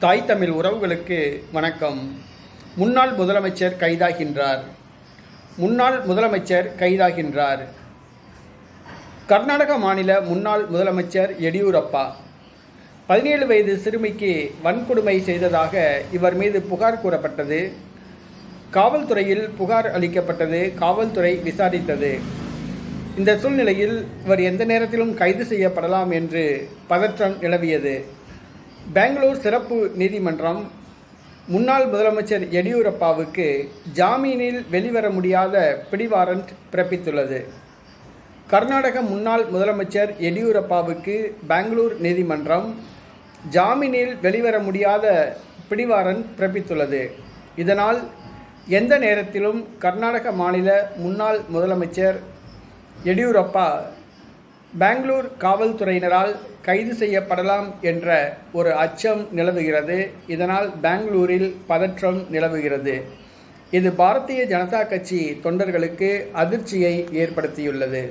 தாய் தமிழ் உறவுகளுக்கு வணக்கம். முன்னாள் முதலமைச்சர் கைதாகின்றார். முன்னாள் முதலமைச்சர் கைதாகின்றார். கர்நாடக மாநில முன்னாள் முதலமைச்சர் எடியூரப்பா. பதினேழு வயது சிறுமிக்கு வன்கொடுமை செய்ததாக இவர் மீது புகார் கூறப்பட்டது. காவல்துறையில் புகார் அளிக்கப்பட்டது காவல்துறை விசாரித்தது. இந்த சூழ்நிலையில் இவர் எந்த நேரத்திலும் கைது செய்யப்படலாம் என்று பதற்றம் நிலவியது. பெங்களூர் சிறப்பு நீதிமன்றம் முன்னாள் முதலமைச்சர் எடியூரப்பாவுக்கு ஜாமீனில் வெளிவர முடியாத பிடிவாரண்ட் பிறப்பித்துள்ளது. கர்நாடக முன்னாள் முதலமைச்சர் எடியூரப்பாவுக்கு பெங்களூர் நீதிமன்றம் ஜாமீனில் வெளிவர முடியாத பிடிவாரண்ட் பிறப்பித்துள்ளது. இதனால் எந்த நேரத்திலும் கர்நாடக மாநில முன்னாள் முதலமைச்சர் எடியூரப்பா பெங்களூர் காவல்துறையினரால் கைது செய்யப்படலாம் என்ற ஒரு அச்சம் நிலவுகிறது. இதனால் பெங்களூரில் பதற்றம் நிலவுகிறது. இது பாரதிய ஜனதா கட்சி தொண்டர்களுக்கு அதிர்ச்சியை ஏற்படுத்தியுள்ளது.